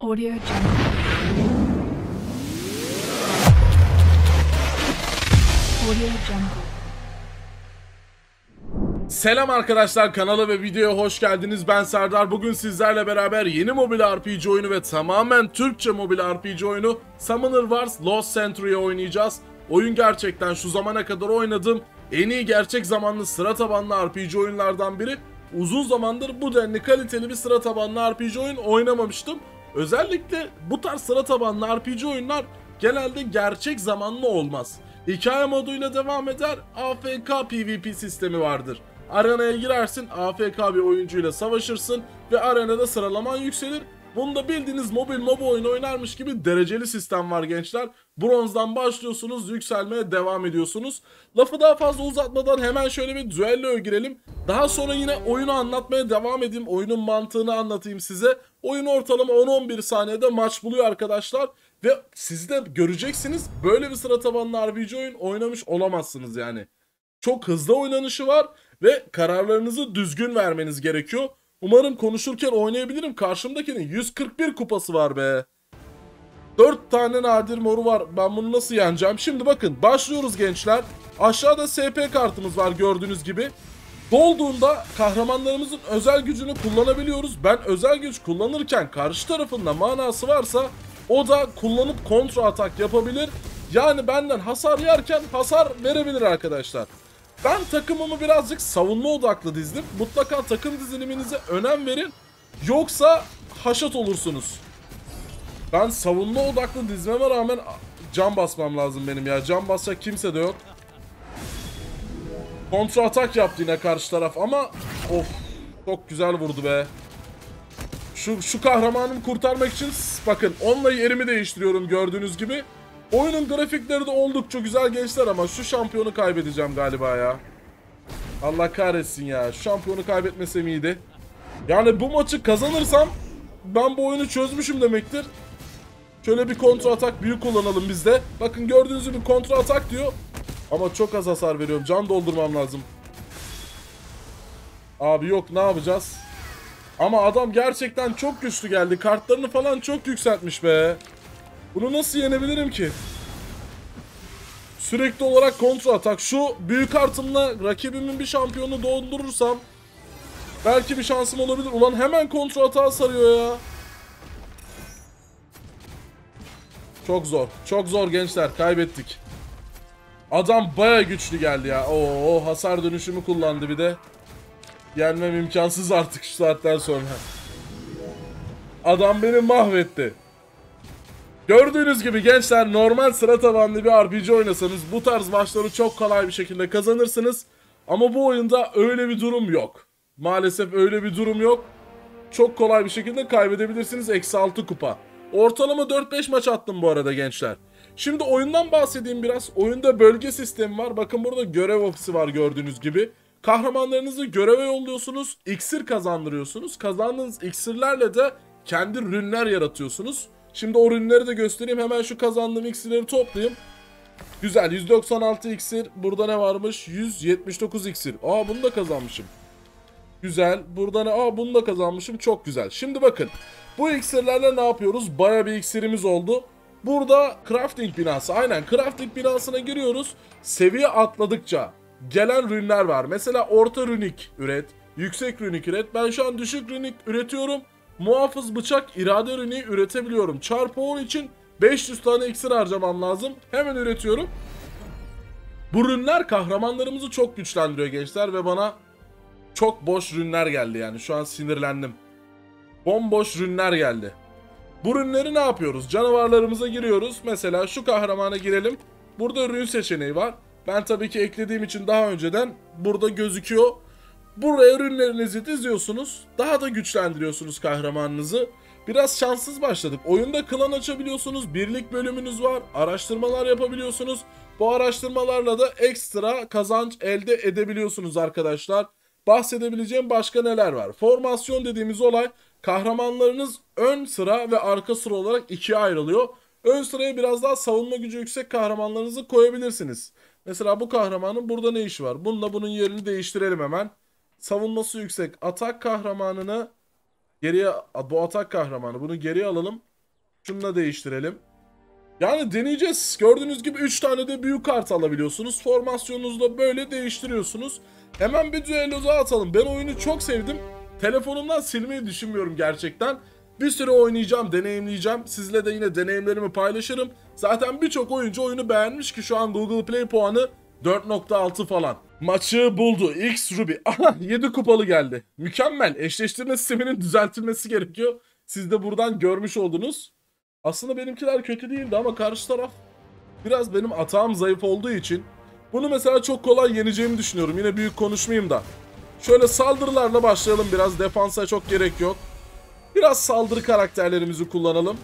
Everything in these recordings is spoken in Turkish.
Audio Jungle. Audio Jungle. Selam arkadaşlar kanala ve videoya hoş geldiniz. Ben Serdar. Bugün sizlerle beraber yeni mobil RPG oyunu ve tamamen Türkçe mobil RPG oyunu Summoner Wars Lost Century'yi oynayacağız. Oyun gerçekten şu zamana kadar oynadığım en iyi gerçek zamanlı sıra tabanlı RPG oyunlardan biri. Uzun zamandır bu denli kaliteli bir sıra tabanlı RPG oyun oynamamıştım. Özellikle bu tarz sıra tabanlı RPG oyunlar genelde gerçek zamanlı olmaz. Hikaye moduyla devam eder, AFK PvP sistemi vardır. Arenaya girersin, AFK bir oyuncuyla savaşırsın ve arenada sıralaman yükselir. Bunda bildiğiniz mobil mob oyunu oynarmış gibi dereceli sistem var gençler. Bronzdan başlıyorsunuz, yükselmeye devam ediyorsunuz. Lafı daha fazla uzatmadan hemen şöyle bir düelloya girelim. Daha sonra yine oyunu anlatmaya devam edeyim. Oyunun mantığını anlatayım size. Oyun ortalama 10-11 saniyede maç buluyor arkadaşlar. Ve siz de göreceksiniz böyle bir sıra tabanlı RPG oyun oynamış olamazsınız yani. Çok hızlı oynanışı var ve kararlarınızı düzgün vermeniz gerekiyor. Umarım konuşurken oynayabilirim. Karşımdakinin 141 kupası var be. 4 tane nadir moru var. Ben bunu nasıl yeneceğim? Şimdi bakın başlıyoruz gençler. Aşağıda SP kartımız var gördüğünüz gibi. Dolduğunda kahramanlarımızın özel gücünü kullanabiliyoruz. Ben özel güç kullanırken karşı tarafında manası varsa o da kullanıp kontra atak yapabilir. Yani benden hasar yerken hasar verebilir arkadaşlar. Ben takımımı birazcık savunma odaklı dizdim. Mutlaka takım diziliminize önem verin. Yoksa haşat olursunuz. Ben savunma odaklı dizmeme rağmen can basmam lazım benim ya. Can basacak kimse de yok. Kontra atak yaptı yine karşı taraf ama of çok güzel vurdu be. Şu, şu kahramanımı kurtarmak için bakın onunla yerimi değiştiriyorum gördüğünüz gibi. Oyunun grafikleri de oldukça güzel gençler ama şu şampiyonu kaybedeceğim galiba ya. Allah kahretsin ya. Şu şampiyonu kaybetmesem iyiydi. Yani bu maçı kazanırsam ben bu oyunu çözmüşüm demektir. Şöyle bir kontra atak büyük kullanalım biz de. Bakın gördüğünüz gibi kontra atak diyor. Ama çok az hasar veriyorum. Can doldurmam lazım. Abi yok ne yapacağız? Ama adam gerçekten çok güçlü geldi. Kartlarını falan çok yükseltmiş be. Bunu nasıl yenebilirim ki? Sürekli olarak kontra atak. Şu büyük artımla rakibimin bir şampiyonu doldurursam belki bir şansım olabilir. Ulan hemen kontra atağa sarıyor ya. Çok zor. Çok zor gençler. Kaybettik. Adam baya güçlü geldi ya. Oo hasar dönüşümü kullandı bir de. Yenmem imkansız artık şu saatten sonra. Adam beni mahvetti. Gördüğünüz gibi gençler normal sıra tabanlı bir RPG oynasanız bu tarz maçları çok kolay bir şekilde kazanırsınız. Ama bu oyunda öyle bir durum yok. Maalesef öyle bir durum yok. Çok kolay bir şekilde kaybedebilirsiniz. Eksi 6 kupa. Ortalama 4-5 maç attım bu arada gençler. Şimdi oyundan bahsedeyim biraz. Oyunda bölge sistemi var. Bakın burada görev ofisi var gördüğünüz gibi. Kahramanlarınızı göreve yolluyorsunuz. İksir kazandırıyorsunuz. Kazandığınız iksirlerle de kendi rünler yaratıyorsunuz. Şimdi o ürünleri de göstereyim. Hemen şu kazandığım iksirleri toplayayım. Güzel. 196 iksir. Burada ne varmış? 179 iksir. Aa bunu da kazanmışım. Güzel. Burada ne? Aa bunu da kazanmışım. Çok güzel. Şimdi bakın. Bu iksirlerle ne yapıyoruz? Baya bir iksirimiz oldu. Burada crafting binası. Aynen crafting binasına giriyoruz. Seviye atladıkça gelen rünler var. Mesela orta rünik üret. Yüksek rünik üret. Ben şu an düşük rünik üretiyorum. Muhafız bıçak irade ürünü üretebiliyorum. Çarpı 10 için 500 tane iksir harcamam lazım. Hemen üretiyorum. Bu ürünler kahramanlarımızı çok güçlendiriyor gençler ve bana çok boş ürünler geldi yani. Şu an sinirlendim. Bomboş ürünler geldi. Bu ürünleri ne yapıyoruz? Canavarlarımıza giriyoruz. Mesela şu kahramana girelim. Burada ürün seçeneği var. Ben tabii ki eklediğim için daha önceden burada gözüküyor. Buraya ürünlerinizi diziyorsunuz. Daha da güçlendiriyorsunuz kahramanınızı. Biraz şanssız başladık. Oyunda klan açabiliyorsunuz. Birlik bölümünüz var. Araştırmalar yapabiliyorsunuz. Bu araştırmalarla da ekstra kazanç elde edebiliyorsunuz arkadaşlar. Bahsedebileceğim başka neler var? Formasyon dediğimiz olay kahramanlarınız ön sıra ve arka sıra olarak ikiye ayrılıyor. Ön sıraya biraz daha savunma gücü yüksek kahramanlarınızı koyabilirsiniz. Mesela bu kahramanın burada ne işi var? Bununla bunun yerini değiştirelim hemen savunması yüksek atak kahramanını Geriye bu atak kahramanı. Bunu geriye alalım. Şunu da değiştirelim. Yani deneyeceğiz. Gördüğünüz gibi 3 tane de büyük kart alabiliyorsunuz. Formasyonunuzu da böyle değiştiriyorsunuz. Hemen bir düello daha atalım. Ben oyunu çok sevdim. Telefonumdan silmeyi düşünmüyorum gerçekten. Bir süre oynayacağım, deneyimleyeceğim. Sizle de yine deneyimlerimi paylaşırım. Zaten birçok oyuncu oyunu beğenmiş ki şu an Google Play puanı 4.6 falan. Maçı buldu. X Ruby. Aha 7 kupalı geldi. Mükemmel. Eşleştirme sisteminin düzeltilmesi gerekiyor. Siz de buradan görmüş oldunuz. Aslında benimkiler kötü değildi ama karşı taraf biraz benim atağım zayıf olduğu için bunu mesela çok kolay yeneceğimi düşünüyorum. Yine büyük konuşmayayım da. Şöyle saldırılarla başlayalım biraz. Defansa çok gerek yok. Biraz saldırı karakterlerimizi kullanalım.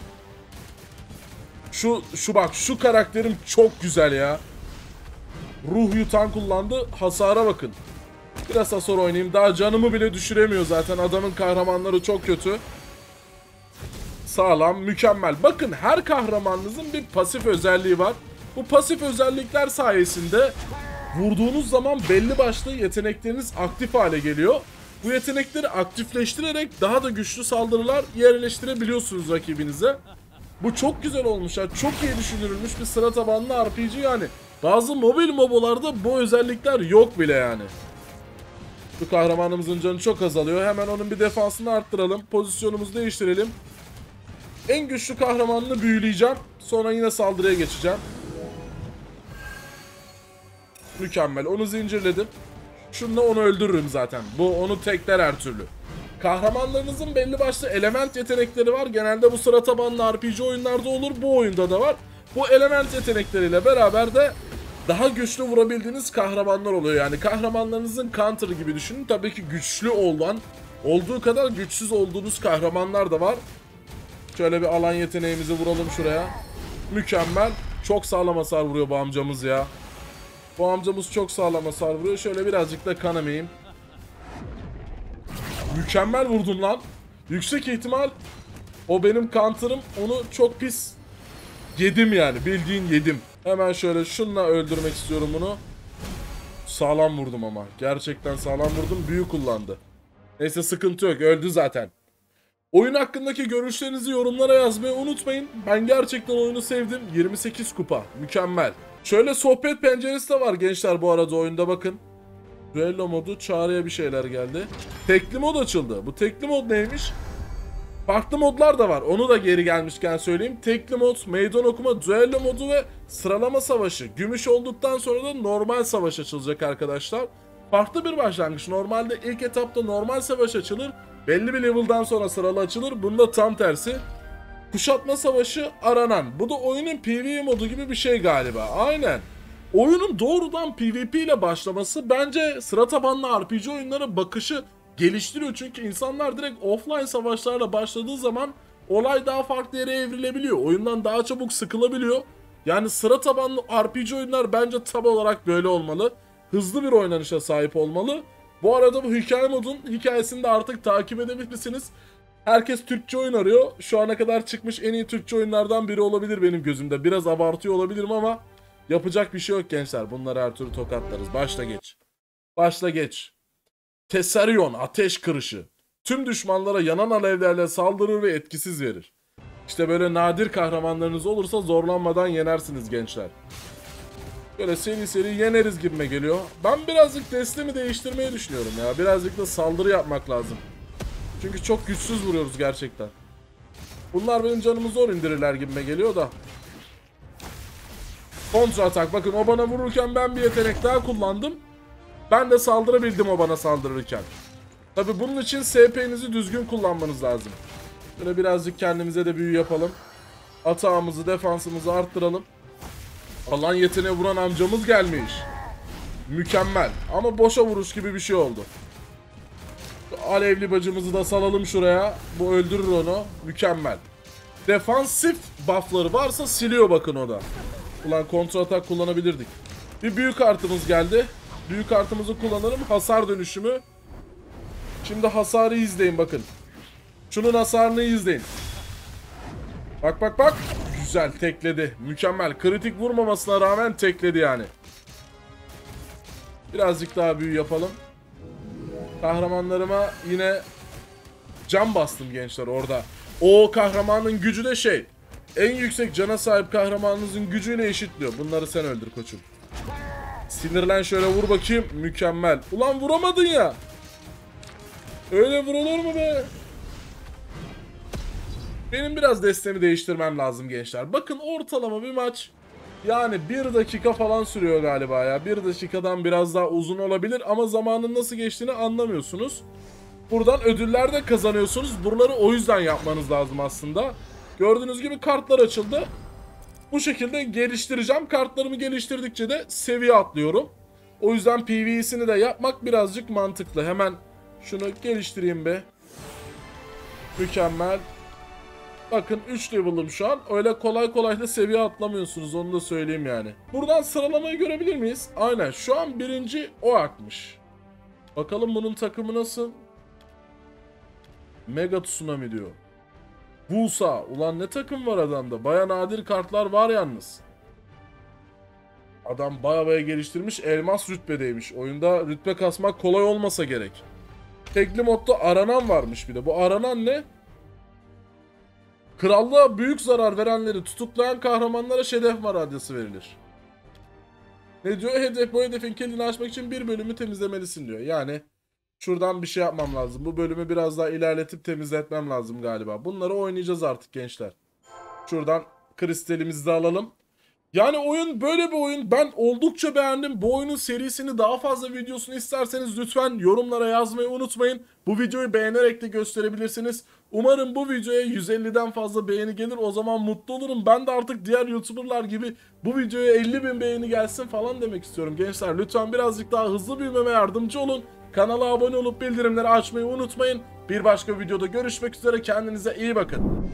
Şu şu bak şu karakterim çok güzel ya. Ruh yutan kullandı. Hasara bakın. Biraz hasar oynayayım. Daha canımı bile düşüremiyor zaten. Adamın kahramanları çok kötü. Sağlam, mükemmel. Bakın her kahramanınızın bir pasif özelliği var. Bu pasif özellikler sayesinde vurduğunuz zaman belli başlı yetenekleriniz aktif hale geliyor. Bu yetenekleri aktifleştirerek daha da güçlü saldırılar yerleştirebiliyorsunuz rakibinize. Bu çok güzel olmuş ya. Çok iyi düşünülmüş bir sıra tabanlı RPG yani. Bazı mobil mobolarda bu özellikler yok bile yani. Bu kahramanımızın canı çok azalıyor. Hemen onun bir defansını arttıralım. Pozisyonumuzu değiştirelim. En güçlü kahramanını büyüleyeceğim. Sonra yine saldırıya geçeceğim. Mükemmel. Onu zincirledim. Şununla onu öldürürüm zaten. Bu onu tekler her türlü. Kahramanlarınızın belli başlı element yetenekleri var. Genelde bu sıra tabanlı RPG oyunlarda olur. Bu oyunda da var. Bu element yetenekleriyle beraber de daha güçlü vurabildiğiniz kahramanlar oluyor. Yani kahramanlarınızın counter gibi düşünün. Tabii ki güçlü olan, olduğu kadar güçsüz olduğunuz kahramanlar da var. Şöyle bir alan yeteneğimizi vuralım şuraya. Mükemmel. Çok sağlam hasar vuruyor bu amcamız ya. Bu amcamız çok sağlam hasar vuruyor. Şöyle birazcık da kanamayayım. Mükemmel vurdun lan. Yüksek ihtimal o benim counter'ım. Onu çok pis yedim yani. Bildiğin yedim. Hemen şöyle şunla öldürmek istiyorum bunu. Sağlam vurdum ama. Gerçekten sağlam vurdum. Büyü kullandı. Neyse sıkıntı yok. Öldü zaten. Oyun hakkındaki görüşlerinizi yorumlara yazmayı unutmayın. Ben gerçekten oyunu sevdim. 28 kupa. Mükemmel. Şöyle sohbet penceresi de var gençler bu arada oyunda bakın. Duello modu çağrıya bir şeyler geldi. Tekli mod açıldı. Bu tekli mod neymiş? Farklı modlar da var. Onu da geri gelmişken söyleyeyim. Tekli mod, meydan okuma, duello modu ve sıralama savaşı. Gümüş olduktan sonra da normal savaş açılacak arkadaşlar. Farklı bir başlangıç. Normalde ilk etapta normal savaş açılır. Belli bir level'dan sonra sıralı açılır. Bunda tam tersi. Kuşatma savaşı aranan. Bu da oyunun PvE modu gibi bir şey galiba. Aynen. Oyunun doğrudan PvP ile başlaması bence sıra tabanlı RPG oyunlara bakışı geliştiriyor. Çünkü insanlar direkt offline savaşlarla başladığı zaman olay daha farklı yere evrilebiliyor. Oyundan daha çabuk sıkılabiliyor. Yani sıra tabanlı RPG oyunlar bence tam olarak böyle olmalı. Hızlı bir oynanışa sahip olmalı. Bu arada bu hikaye modun hikayesini de artık takip edebilirsiniz. Herkes Türkçe oyun arıyor. Şu ana kadar çıkmış en iyi Türkçe oyunlardan biri olabilir benim gözümde. Biraz abartıyor olabilirim ama yapacak bir şey yok gençler. Bunları her türlü tokatlarız. Başla geç. Başla geç. Tesarion ateş kırışı. Tüm düşmanlara yanan alevlerle saldırır ve etkisiz verir. İşte böyle nadir kahramanlarınız olursa zorlanmadan yenersiniz gençler. Böyle seri seri yeneriz gibime geliyor. Ben birazcık destemi değiştirmeyi düşünüyorum ya. Birazcık da saldırı yapmak lazım. Çünkü çok güçsüz vuruyoruz gerçekten. Bunlar benim canımı zor indirirler gibime geliyor da. Kontra atak. Bakın o bana vururken ben bir yetenek daha kullandım. Ben de saldırabildim o bana saldırırken. Tabi bunun için SP'nizi düzgün kullanmanız lazım. Böyle birazcık kendimize de büyü yapalım. Atağımızı, defansımızı arttıralım. Alan yeteneği vuran amcamız gelmiş. Mükemmel. Ama boşa vuruş gibi bir şey oldu. Alevli bacımızı da salalım şuraya. Bu öldürür onu. Mükemmel. Defansif buffları varsa siliyor bakın o da. Ulan kontra atak kullanabilirdik. Bir büyük kartımız geldi. Büyük kartımızı kullanalım. Hasar dönüşümü. Şimdi hasarı izleyin bakın. Şunun hasarını izleyin. Bak bak bak. Güzel tekledi. Mükemmel. Kritik vurmamasına rağmen tekledi yani. Birazcık daha büyü yapalım. Kahramanlarıma yine can bastım gençler orada. O kahramanın gücü de şey. En yüksek cana sahip kahramanınızın gücüyle eşitliyor. Bunları sen öldür koçum. Sinirlen şöyle vur bakayım. Mükemmel. Ulan vuramadın ya. Öyle vurulur mu be? Benim biraz destemi değiştirmem lazım gençler. Bakın ortalama bir maç. Yani bir dakika falan sürüyor galiba ya. Bir dakikadan biraz daha uzun olabilir ama zamanın nasıl geçtiğini anlamıyorsunuz. Buradan ödüller de kazanıyorsunuz. Buraları o yüzden yapmanız lazım aslında. Gördüğünüz gibi kartlar açıldı. Bu şekilde geliştireceğim. Kartlarımı geliştirdikçe de seviye atlıyorum. O yüzden PvE'sini de yapmak birazcık mantıklı. Hemen şunu geliştireyim be. Mükemmel. Bakın 3 level'ım şu an. Öyle kolay kolay da seviye atlamıyorsunuz onu da söyleyeyim yani. Buradan sıralamayı görebilir miyiz? Aynen şu an birinci o atmış. Bakalım bunun takımı nasıl? Mega Tsunami diyor. Busa. Ulan ne takım var adamda. Baya nadir kartlar var yalnız. Adam baya baya geliştirmiş. Elmas rütbedeymiş. Oyunda rütbe kasmak kolay olmasa gerek. Tekli modda aranan varmış bir de. Bu aranan ne? Krallığa büyük zarar verenleri tutuklayan kahramanlara şeref madalyası verilir. Ne diyor? Hedef bu hedefin kilidini açmak için bir bölümü temizlemelisin diyor. Yani şuradan bir şey yapmam lazım. Bu bölümü biraz daha ilerletip temizletmem lazım galiba. Bunları oynayacağız artık gençler. Şuradan kristalimizi de alalım. Yani oyun böyle bir oyun. Ben oldukça beğendim. Bu oyunun serisini daha fazla videosunu isterseniz lütfen yorumlara yazmayı unutmayın. Bu videoyu beğenerek de gösterebilirsiniz. Umarım bu videoya 150'den fazla beğeni gelir. O zaman mutlu olurum. Ben de artık diğer YouTuber'lar gibi bu videoya 50 bin beğeni gelsin falan demek istiyorum. Gençler lütfen birazcık daha hızlı büyümeme yardımcı olun. Kanala abone olup bildirimleri açmayı unutmayın. Bir başka videoda görüşmek üzere. Kendinize iyi bakın.